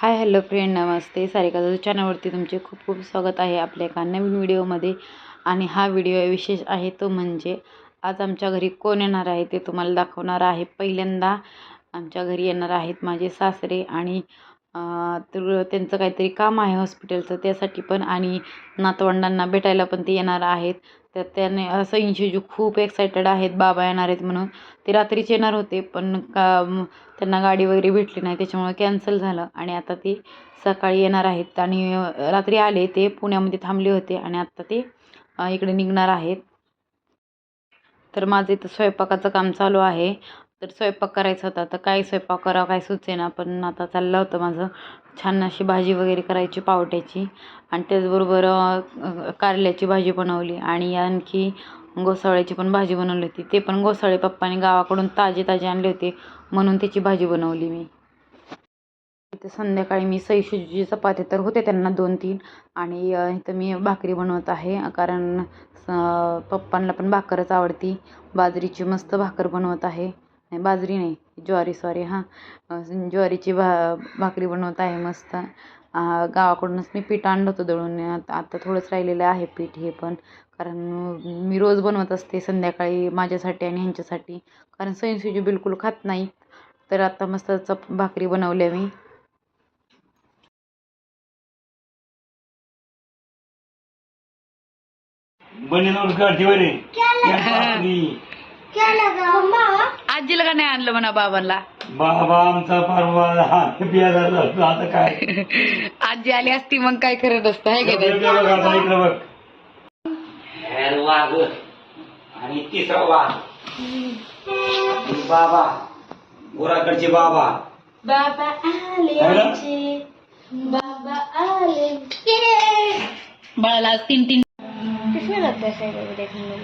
हाय hello friend नमस्ते. सारिका जाधव चॅनलवरती तुमचे खूप खूप स्वागत आहे आपल्या एका नवीन व्हिडिओमध्ये. आणि हा व्हिडिओ विशेष आहे तो म्हणजे आज आमच्या घरी कोण येणार आहे ते तुम्हाला दाखवणार आहे. पहिल्यांदा आमच्या घरी येणार आहेत माझे सासरे आणि तर त्यांचं काहीतरी काम आहे हॉस्पिटलचं त्यासाठी पण आणि नातवंडांना भेटायला पण ते येणार आहेत. तर त्याने असं इंशूजू खूप एक्सायटेड आहेत बाबा येणार आहेत म्हणून. ते रात्रीच येणार होते पण का त्यांना गाडी वगैरे भेटली नाही त्याच्यामुळे कॅन्सल झालं. आणि आता ते सकाळी येणार आहेत आणि रात्री आले ते पुण्यामध्ये थांबले होते आणि आता ते इकडे निघणार आहेत. तर माझं इथं स्वयंपाकाचं काम चालू आहे. तर स्वयंपाक करायचा होता. तर काय स्वयंपाक करावा काय सुचेना. पण आता चाललं होतं माझं. छान अशी भाजी वगैरे करायची पावट्याची. आणि त्याचबरोबर कारल्याची भाजी बनवली. आणि आणखी घोसाळ्याची पण भाजी बनवली होती. ते पण घोसाळे पप्पाने गावाकडून ताजे ताजे आणले होते. म्हणून त्याची भाजी बनवली मी. इथं संध्याकाळी मी सईशुजी चपाती तर होते त्यांना दोन तीन आणि इथं मी भाकरी बनवत आहे. कारण स- पप्पांना पण भाकरच आवडती. बाजरीची मस्त भाकर बनवत आहे. नाही बाजरी नाही ज्वारी सॉरी हां. ज्वारीची भा भाकरी बनवत आहे मस्त. गावाकडूनच मी पीठ आणलं होतं दळून. आता आता थोडंच राहिलेलं आहे पीठ हे पण. कारण मी रोज बनवत असते संध्याकाळी माझ्यासाठी आणि ह्यांच्यासाठी. कारण सईशुजी बिलकुल खात नाही तर आता मस्त चप भाकरी बनवल्या मी. वरे आजीला का नाही आणलं म्हणा बाबांना? बाबा आमचा परवा हा झाला आता काय? आजी आली असती मग काय करत असतं आहे का इकडे नाही? बघ आता इकडे बघ. हेर वाघ. आणि तिसरा वाघ. आणि बाबा गोराकडचे बाबा. बाबा आले है? आमचे. बाबा आले बाळाला आज तीन तीन किसमें लगता है सर देखने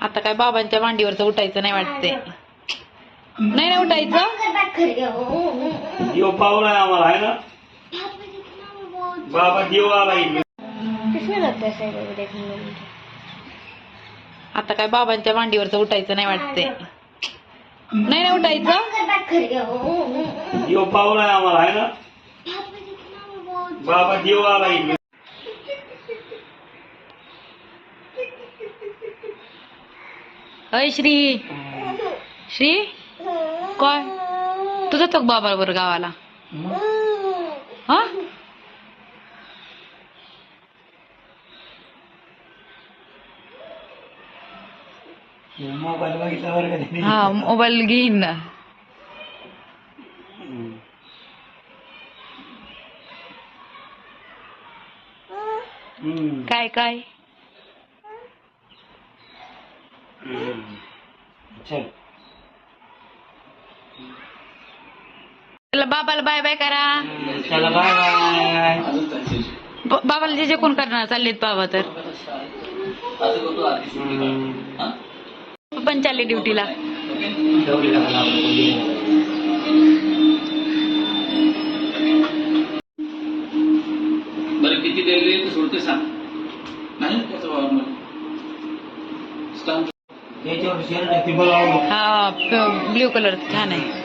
आता काय बाबांच्या मांडीवरचं उठायचं नाही वाटते नाही ना उठायचं? देव पावला आम्हाला आहे ना? बाबा देव आला आता काय बाबांच्या मांडीवरचं उठायचं नाही वाटते नाही ना उठायचं? देव पावला आम्हाला आहे ना? बाबा देव आला अय श्री. श्री? काय तुझं तो बाबा बरं गावाला? हा? मोबाईल बघितल्यावर? हा मोबाईल घेईन ना. काय काय? चल. बाबाला बाय बाय करा. चला बाय बाय. बाबाला जे जे कोण करणार चाललेत बाबा तर. पण चालले ड्युटीला. बरं किती सोडते सांग. नाही त्याचा वावर मला स्टाम्प हा ब्ल्यू कलर छान आहे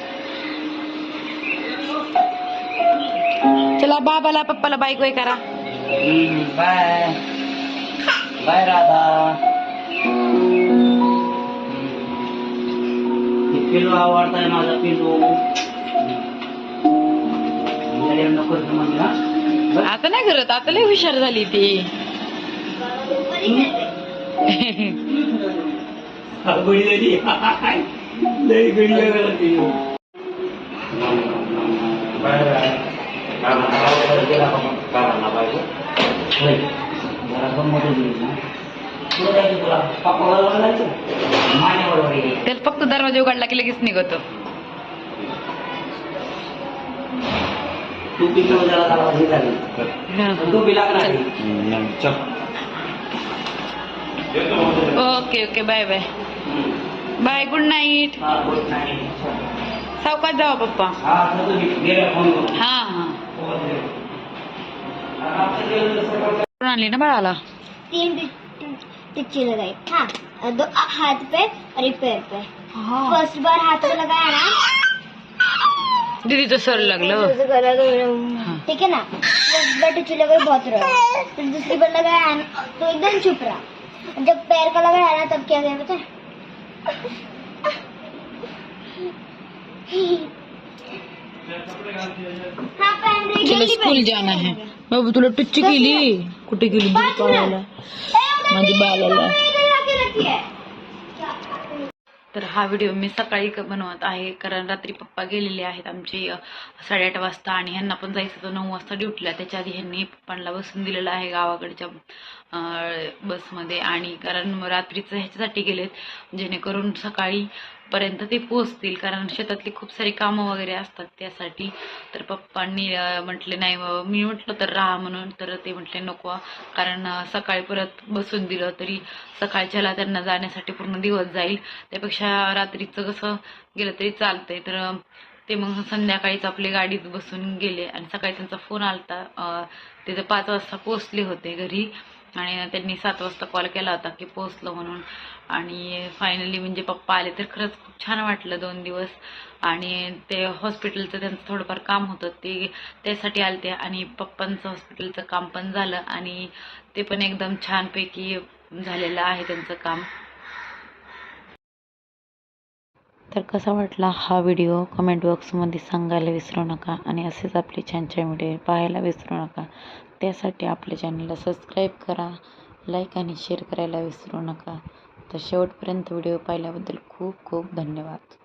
चला बाबाला पप्पाला बाईक वय करा। हम्म, बाय बाय राधा। हे पिल्लू आवडताय माझा पिल्लू नको म्हणला आता नाही करत आता लय हुशार झाली ती। झाली लई गुडी त्याला फक्त दरवाजा उघडला की लगेच निघतो. तू किती जरा जरा हे झाली. तू बी लागणार okay okay bye bye. Bye good night हा गुड नाईट सावकाश जावा पप्पा. हा तू हा आणली ना बाळाला? तीन टिच्ची लगाई. हाँ दो हाथ पे और एक पैर पे. फर्स्ट बार हाथ पे लगाया ना. दीदीचं सर लागलं. तो ठीक है ना? बट टच लगा बहुत रहा फिर दूसरी बार लगाया ना, तो एकदम चुप रहा. जब पैर का लगाया ना तब क्या गया चलो जल्दी स्कूल। जाना है। बाबू तुला टुच्ची केली कुठे गेली माझ्या बाळाला तर हा व्हिडिओ मी सकाळी बनवत आहे. कारण रात्री पप्पा गेलेले आहेत आमचे साडेआठ वाजता आणि ह्यांना पण जायचं होतं. नऊ वाजता ड्युटीला त्याच्या आधी ह्यांनी पप्पांना बसून दिलेलं आहे गावाकडच्या बसमध्ये आणि कारण रात्रीचं ह्याच्यासाठी गेलेत. जेणेकरून सकाळी पर्यंत ते पोचतील कारण शेतातली खूप सारी कामं वगैरे असतात त्यासाठी. तर पप्पांनी म्हटले नाही मी म्हटलं तर राहा म्हणून. तर ते म्हटले नको कारण सकाळी परत बसून दिलं तरी सकाळच्याला त्यांना जाण्यासाठी पूर्ण दिवस जाईल. त्यापेक्षा रात्रीचं कसं गेलं तरी चालतंय. तर ते मग संध्याकाळीच आपली गाडीत बसून गेले आणि सकाळी त्यांचा फोन आलता. अ, ते तर पाच वाजता पोचले होते घरी. आणि त्यांनी सात वाजता कॉल केला होता की पोचलो म्हणून. आणि फायनली म्हणजे पप्पा आले तर खरंच खूप छान वाटलं दोन दिवस. आणि ते हॉस्पिटलचं त्यांचं थोडंफार काम होतं ते त्यासाठी आलते. आणि पप्पांचं हॉस्पिटलचं काम पण झालं आणि ते पण एकदम छानपैकी झालेलं आहे त्यांचं काम. तर कसा वाटला हा व्हिडिओ? कमेंट बॉक्समध्ये सांगायला विसरू नका आणि असेच आपले छान छान व्हिडिओ पाहायला विसरू नका. त्यासाठी आपल्या चॅनलला सबस्क्राईब करा लाईक आणि शेअर करायला विसरू नका. तर शेवटपर्यंत व्हिडिओ पाहिल्याबद्दल खूप खूप धन्यवाद.